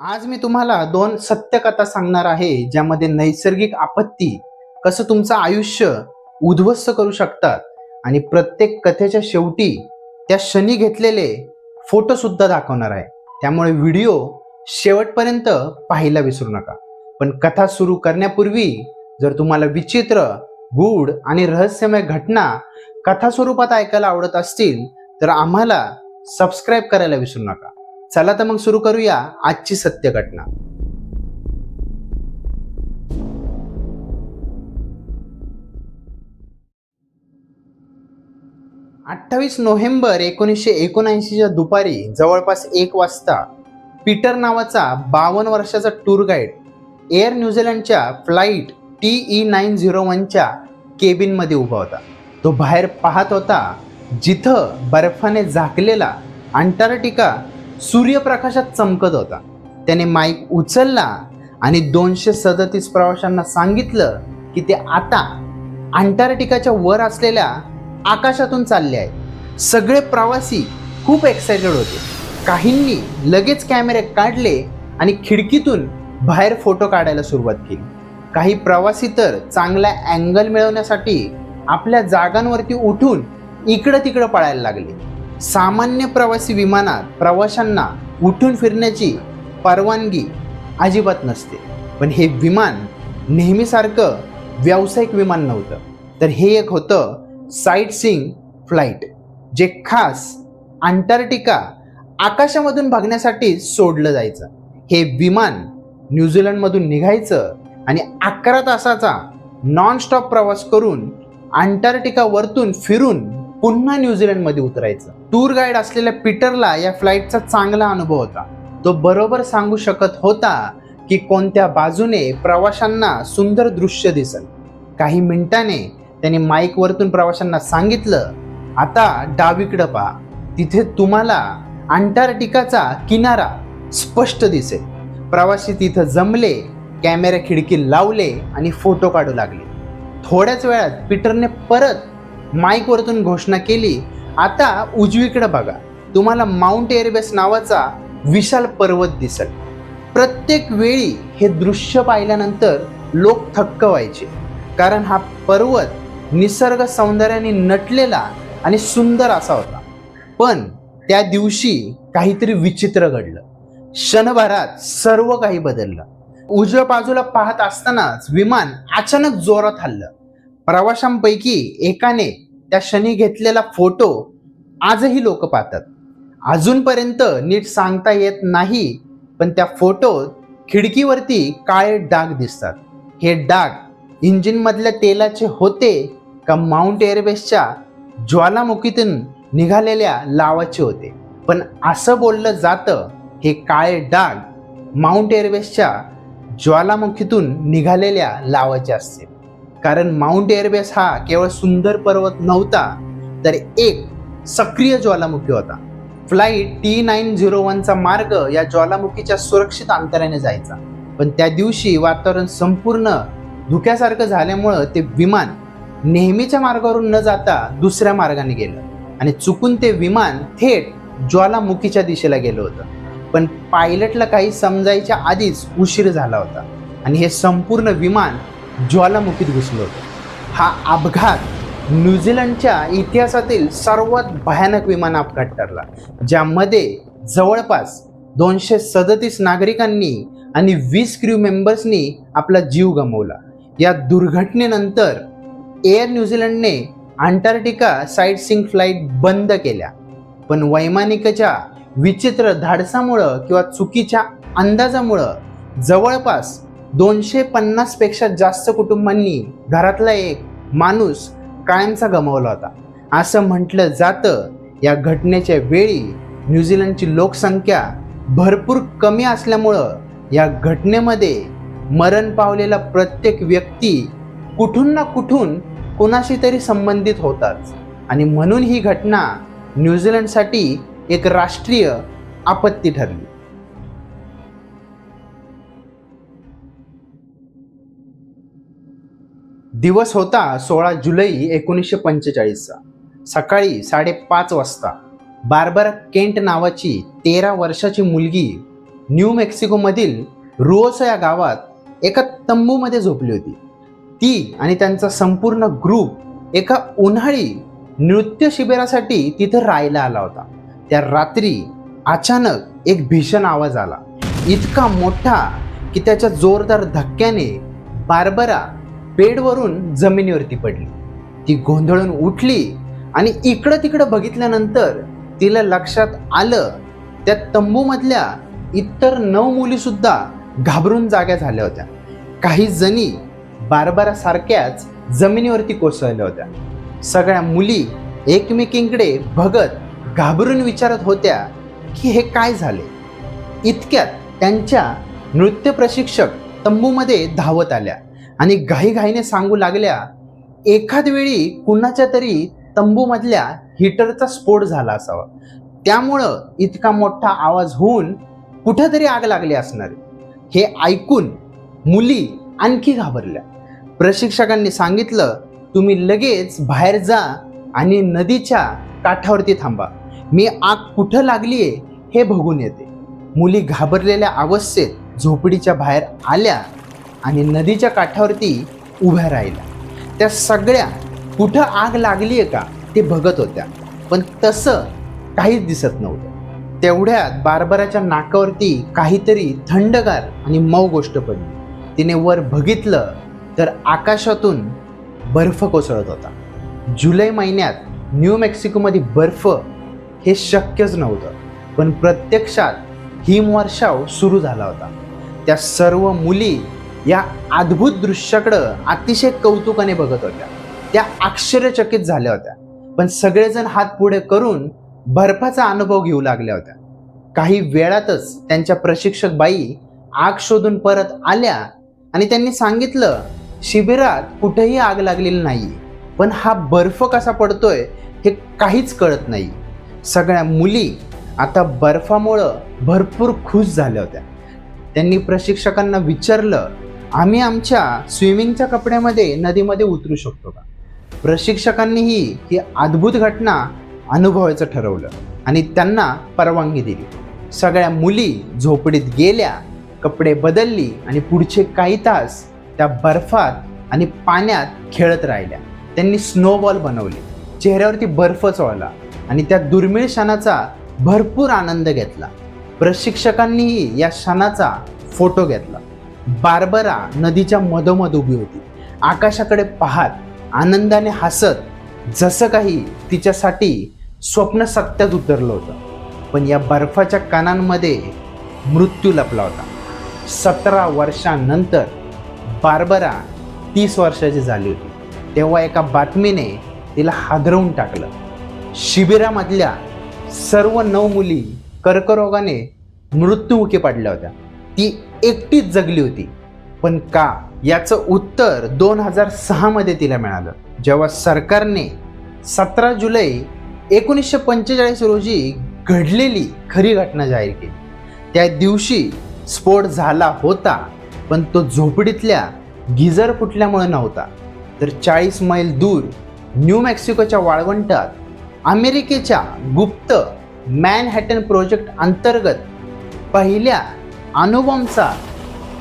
आज मी तुम्हाला दोन सत्यकथा सांगणार आहे ज्यामध्ये नैसर्गिक आपत्ती कसं तुमचं आयुष्य उद्ध्वस्त करू शकतात आणि प्रत्येक कथेच्या शेवटी त्या क्षणी घेतलेले फोटो सुद्धा दाखवणार आहे. त्यामुळे व्हिडिओ शेवटपर्यंत पाहायला विसरू नका. पण कथा सुरू करण्यापूर्वी जर तुम्हाला विचित्र गूढ आणि रहस्यमय घटना कथा स्वरूपात ऐकायला आवडत असतील तर आम्हाला सबस्क्राईब करायला विसरू नका. चला तर मग सुरू करूया आजची सत्य घटना. अठ्ठावीस नोव्हेंबर एकोणीसशे एकोणऐंशीच्या दुपारी जवळपास एक वाजता पीटर नावाचा बावन्न वर्षाचा टूर गाईड एअर न्यूझीलंडच्या flight T E nine zero वनच्या केबिनमध्ये उभा होता. तो बाहेर पाहत होता जिथं बर्फाने झाकलेला अंटार्क्टिका सूर्यप्रकाशात चमकत होता. त्याने माईक उचलला आणि दोनशे सदतीस प्रवाशांना सांगितलं की ते आता अंटार्क्टिकाच्या वर असलेल्या आकाशातून चालले आहेत. सगळे प्रवासी खूप एक्सायटेड होते. काहींनी लगेच कॅमेरे काढले आणि खिडकीतून बाहेर फोटो काढायला सुरुवात केली. काही प्रवासी तर चांगला अँगल मिळवण्यासाठी आपल्या जागांवरती उठून इकडं तिकडं पळायला लागले. सामान्य प्रवासी विमानात प्रवाशांना उठून फिरण्याची परवानगी अजिबात नसते. पण हे विमान नेहमीसारखं व्यावसायिक विमान नव्हतं. तर हे एक होतं साईट सिंग फ्लाईट जे खास अंटार्क्टिका आकाशामधून भागण्यासाठी सोडलं जायचं. हे विमान न्यूझीलंडमधून निघायचं आणि अकरा तासाचा नॉनस्टॉप प्रवास करून अंटार्क्टिका वरतून फिरून पुन्हा न्यूझीलंडमध्ये उतरायचं. टूर गाईड असलेल्या पीटरला या फ्लाईटचा चांगला अनुभव होता. तो बरोबर सांगू शकत होता की कोणत्या बाजूने प्रवाशांना सुंदर दृश्य दिसल. काही मिनिटाने त्याने माईक वरतून प्रवाशांना सांगितलं आता डावीकडं पहा. तिथे तुम्हाला अंटार्क्टिकाचा किनारा स्पष्ट दिसेल. प्रवासी तिथं जमले कॅमेरा खिडकी लावले आणि फोटो काढू लागले. थोड्याच वेळात पीटरने परत माईकवरतून घोषणा केली आता उजवीकडे बघा. तुम्हाला माउंट एअरबेस नावाचा विशाल पर्वत दिसेल. प्रत्येक वेळी हे दृश्य पाहिल्यानंतर लोक थक्क व्हायचे. कारण हा पर्वत निसर्ग सौंदर्याने नटलेला आणि सुंदर असा होता. पण त्या दिवशी काहीतरी विचित्र घडलं. क्षणभरात सर्व काही बदललं. उजव्या बाजूला पाहत असतानाच विमान अचानक जोरात हल्लं. प्रवाशांपैकी एकाने त्या क्षणी घेतलेला फोटो आजही लोक पाहतात. अजूनपर्यंत नीट सांगता येत नाही पण त्या फोटोत खिडकीवरती काळे डाग दिसतात. हे डाग इंजिनमधल्या तेलाचे होते का माउंट एअरबेसच्या ज्वालामुखीतून निघालेल्या लावाचे होते. पण असं बोललं जातं हे काळे डाग माउंट एअरबेसच्या ज्वालामुखीतून निघालेल्या लावाचे असते कारण माउंट एअरबेस हा केवळ सुंदर पर्वत नव्हता तर एक सक्रिय ज्वालामुखी होता. फ्लाईट टी नाईन झिरो वनचा मार्ग या ज्वालामुखीच्या सुरक्षित अंतराने जायचा. पण त्या दिवशी वातावरण संपूर्ण धुक्यासारखं झाल्यामुळं ते विमान नेहमीच्या मार्गावरून न जाता दुसऱ्या मार्गाने गेलं. आणि चुकून ते विमान थेट ज्वालामुखीच्या दिशेला गेलं होतं. पण पायलटला काही समजायच्या आधीच उशीर झाला होता. आणि हे संपूर्ण विमान ज्वालामुखीत घुसलो हा अपघात न्यूझीलंडच्या इतिहासातील सर्वात भयानक विमान अपघात ठरला ज्यामध्ये जवळपास दोनशे सदतीस नागरिकांनी आणि वीस क्रू मेंबर्सनी आपला जीव गमावला. या दुर्घटनेनंतर एअर न्यूझीलंडने अंटार्क्टिका साईट सिंग फ्लाईट बंद केल्या. पण वैमानिकाच्या विचित्र धाडसामुळं किंवा चुकीच्या अंदाजामुळं जवळपास दोनशे पन्नासपेक्षा जास्त कुटुंबांनी घरातला एक माणूस कायमचा गमावला होता. असं म्हटलं जातं या घटनेच्या वेळी न्यूझीलंडची लोकसंख्या भरपूर कमी असल्यामुळं या घटनेमध्ये मरण पावलेला प्रत्येक व्यक्ती कुठून ना कुठून कोणाशी तरी संबंधित होताच. आणि म्हणून ही घटना न्यूझीलंडसाठी एक राष्ट्रीय आपत्ती ठरली. दिवस होता सोळा जुलै एकोणीसशे पंचेचाळीसचा. सकाळी साडेपाच वाजता बार्बर केंट नावाची तेरा वर्षाची मुलगी न्यू मेक्सिकोमधील रुओसो या गावात एका तंबूमध्ये झोपली होती. ती आणि त्यांचा संपूर्ण ग्रुप एका उन्हाळी नृत्य शिबिरासाठी तिथं राहायला आला होता. त्या रात्री अचानक एक भीषण आवाज आला. इतका मोठा की त्याच्या जोरदार धक्क्याने बार्बरा बेडवरून जमिनीवरती पडली. ती गोंधळून उठली आणि इकडं तिकडं बघितल्यानंतर तिला लक्षात आलं त्या तंबूमधल्या इतर नऊ मुलीसुद्धा घाबरून जाग्या झाल्या होत्या. काही जणी बारबारासारख्याच जमिनीवरती कोसळल्या होत्या. सगळ्या मुली एकमेकींकडे बघत घाबरून विचारत होत्या की हे काय झाले? इतक्यात त्यांच्या नृत्य प्रशिक्षक तंबूमध्ये धावत आल्या. आणि घाईघाईने सांगू लागल्या एखाद वेळी कुणाच्या तरी तंबूमधल्या हिटरचा स्फोट झाला असावा. त्यामुळं इतका मोठा आवाज होऊन कुठंतरी आग लागली असणार. हे ऐकून मुली आणखी घाबरल्या. प्रशिक्षकांनी सांगितलं तुम्ही लगेच बाहेर जा आणि नदीच्या काठावरती थांबा. मी आग कुठं लागली आहे हे बघून येते. मुली घाबरलेल्या अवस्थेत झोपडीच्या बाहेर आल्या आणि नदीच्या काठावरती उभ्या राहिल्या. त्या सगळ्या कुठं आग लागली आहे का ते बघत होत्या. पण तसं काहीच दिसत नव्हतं. तेवढ्यात बारबराच्या नाकावरती काहीतरी थंडगार आणि मऊ गोष्ट पडली. तिने वर बघितलं तर आकाशातून बर्फ कोसळत होता. जुलै महिन्यात न्यू मेक्सिकोमध्ये बर्फ हे शक्यच नव्हतं पण प्रत्यक्षात हिमवर्षाव सुरू झाला होता. त्या सर्व मुली या अद्भुत दृश्याकडं अतिशय कौतुकाने बघत होत्या. त्या आश्चर्यचकित झाल्या होत्या. पण सगळेजण हात पुढे करून बर्फाचा अनुभव घेऊ लागल्या होत्या. काही वेळातच त्यांच्या प्रशिक्षक बाई आग शोधून परत आल्या आणि त्यांनी सांगितलं शिबिरात कुठेही आग लागलेली नाही पण हा बर्फ कसा पडतोय हे काहीच कळत नाही. सगळ्या मुली आता बर्फामुळं भरपूर खुश झाल्या होत्या. त्यांनी प्रशिक्षकांना विचारलं आम्ही आमच्या स्विमिंगच्या कपड्यामध्ये नदीमध्ये उतरू शकतो का? प्रशिक्षकांनीही ही अद्भुत घटना अनुभवायचं ठरवलं आणि त्यांना परवानगी दिली. सगळ्या मुली झोपडीत गेल्या कपडे बदलली आणि पुढचे काही तास त्या बर्फात आणि पाण्यात खेळत राहिल्या. त्यांनी स्नोबॉल बनवले. चेहऱ्यावरती बर्फ चोळला आणि त्या दुर्मिळ क्षणाचा भरपूर आनंद घेतला. प्रशिक्षकांनीही या क्षणाचा फोटो घेतला. बार्बरा नदीच्या मधोमध उभी होती. आकाशाकडे पाहत आनंदाने हसत जसं काही तिच्यासाठी स्वप्न सत्यात उतरलं होतं. पण या बर्फाच्या कानांमध्ये मृत्यू लपला होता. सतरा वर्षांनंतर बार्बरा तीस वर्षाची झाली होती. तेव्हा एका बातमीने तिला हादरवून टाकलं. शिबिरामधल्या सर्व नऊ मुली कर्करोगाने मृत्युमुखी पडल्या होत्या. ती एकटीच जगली होती. पण का? याचं उत्तर दोन हजार सहामध्ये तिला मिळालं. जेव्हा सरकारने सतरा जुलै एकोणीसशे पंचेचाळीस रोजी घडलेली खरी घटना जाहीर केली. त्या दिवशी स्फोट झाला होता पण तो झोपडीतल्या गिजर फुटल्यामुळे नव्हता. तर चाळीस मैल दूर न्यू मेक्सिकोच्या वाळवंटात अमेरिकेच्या गुप्त मॅनहॅटन प्रोजेक्ट अंतर्गत पहिल्या अणुबॉम्बचा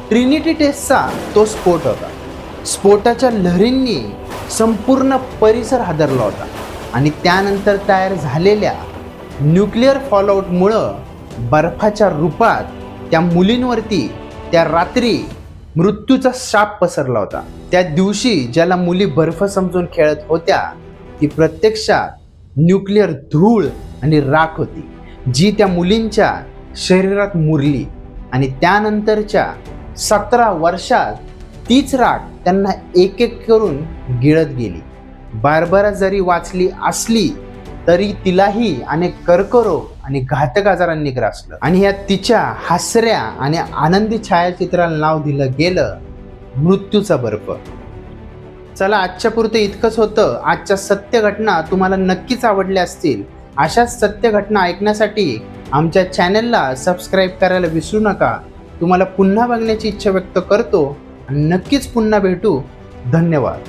ट्रिनिटी टेस्टचा तो स्फोट होता. स्फोटाच्या लहरींनी संपूर्ण परिसर हादरला होता आणि त्यानंतर तयार झालेल्या न्यूक्लिअर फॉलआउटमुळं बर्फाच्या रूपात त्या मुलींवरती त्या रात्री मृत्यूचा शाप पसरला होता. त्या दिवशी ज्याला मुली बर्फ समजून खेळत होत्या ती प्रत्यक्षात न्यूक्लिअर धूळ आणि राख होती जी त्या मुलींच्या शरीरात मुरली. आणि त्यानंतरच्या सतरा वर्षात तीच राख त्यांना एक एक करून गिळत गेली. बारबरा जरी वाचली असली तरी तिलाही अनेक कर्करोग आणि घातक आजारांनी ग्रासलं. आणि या तिच्या हसऱ्या आणि आनंदी छायाचित्राला नाव दिलं गेलं मृत्यूचा बर्फ. चला आजच्या पुरतं इतकंच होतं. आजच्या सत्य घटना तुम्हाला नक्कीच आवडल्या असतील. अशाच सत्य घटना ऐकण्यासाठी आमच्या चॅनलला सबस्क्राईब करायला विसरू नका. तुम्हाला पुन्हा बघण्याची इच्छा व्यक्त करतो. आणि नक्कीच पुन्हा भेटू. धन्यवाद.